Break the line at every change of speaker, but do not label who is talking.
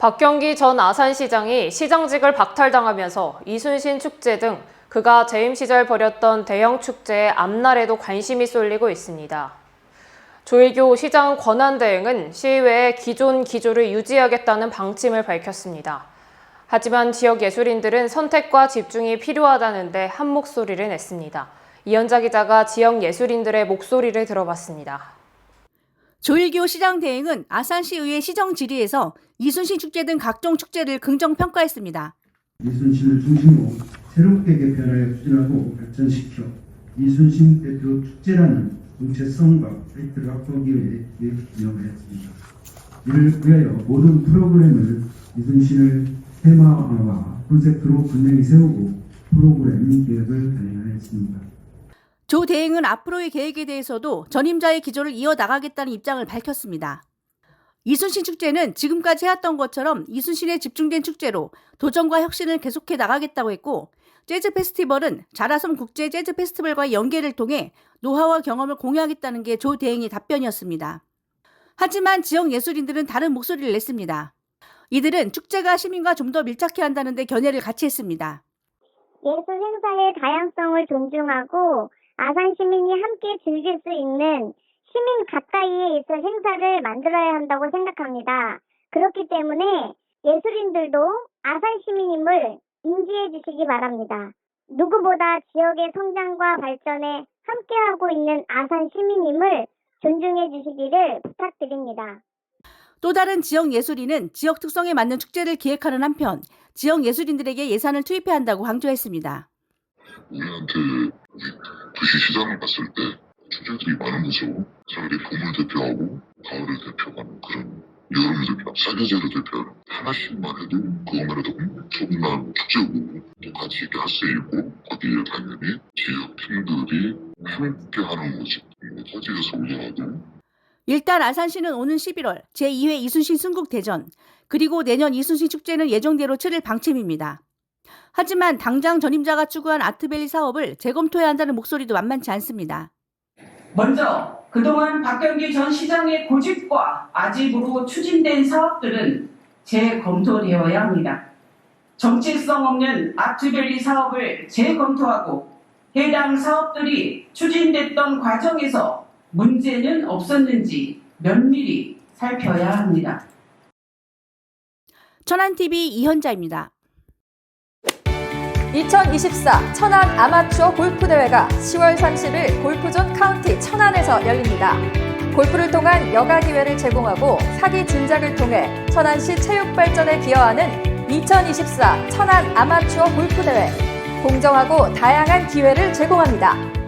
박경기 전 아산시장이 시장직을 박탈당하면서 이순신 축제 등 그가 재임 시절 벌였던 대형 축제의 앞날에도 관심이 쏠리고 있습니다. 조일교 시장 권한대행은 시의회에 기존 기조를 유지하겠다는 방침을 밝혔습니다. 하지만 지역 예술인들은 선택과 집중이 필요하다는데 한 목소리를 냈습니다. 이현자 기자가 지역 예술인들의 목소리를 들어봤습니다.
조일교 시장 대행은 아산시의회 시정 질의에서 이순신 축제 등 각종 축제를 긍정 평가했습니다.
이순신을 중심으로 새롭게 개편하여 추진하고 발전시켜 이순신 대표 축제라는 정체성과 타이틀을 확보하기 위해 기획 진행을 했습니다. 이를 위하여 모든 프로그램을 이순신을 테마와 콘셉트로 분명히 세우고 프로그램 기획을 단행하였습니다.
조 대행은 앞으로의 계획에 대해서도 전임자의 기조를 이어나가겠다는 입장을 밝혔습니다. 이순신 축제는 지금까지 해왔던 것처럼 이순신에 집중된 축제로 도전과 혁신을 계속해 나가겠다고 했고 재즈 페스티벌은 자라섬 국제 재즈 페스티벌과의 연계를 통해 노하우와 경험을 공유하겠다는 게 조 대행의 답변이었습니다. 하지만 지역 예술인들은 다른 목소리를 냈습니다. 이들은 축제가 시민과 좀 더 밀착해야 한다는 데 견해를 같이 했습니다.
예술 행사의 다양성을 존중하고 아산 시민이 함께 즐길 수 있는 시민 가까이에 있을 행사를 만들어야 한다고 생각합니다. 그렇기 때문에 예술인들도 아산 시민임을 인지해 주시기 바랍니다. 누구보다 지역의 성장과 발전에 함께하고 있는 아산 시민임을 존중해 주시기를 부탁드립니다.
또 다른 지역 예술인은 지역 특성에 맞는 축제를 기획하는 한편 지역 예술인들에게 예산을 투입해야 한다고 강조했습니다.
우리한테 우리 부시 시장을 봤을 때 축제들이 많으면서 차라리 봄을 대표하고 가을을 대표하는 그런 여름을 대표, 사계절을 대표하는 하나씩만 해도 그것만 해도 엄청난 축제고 똑같이 이렇게 할수 있고 거기에 당연히 지역 팀들이 함께 하는 뭐 터지에서 올라가도
일단 아산시는 오는 11월 제2회 이순신 순국 대전 그리고 내년 이순신 축제는 예정대로 치를 방침입니다. 하지만 당장 전임자가 추구한 아트밸리 사업을 재검토해야 한다는 목소리도 만만치 않습니다.
먼저 그동안 박경기 전 시장의 고집과 아집으로 추진된 사업들은 재검토되어야 합니다. 정체성 없는 아트밸리 사업을 재검토하고 해당 사업들이 추진됐던 과정에서 문제는 없었는지 면밀히 살펴야 합니다.
천안TV 이현자입니다.
2024 천안 아마추어 골프 대회가 10월 30일 골프존 카운티 천안에서 열립니다. 골프를 통한 여가 기회를 제공하고 사기 진작을 통해 천안시 체육 발전에 기여하는 2024 천안 아마추어 골프 대회. 공정하고 다양한 기회를 제공합니다.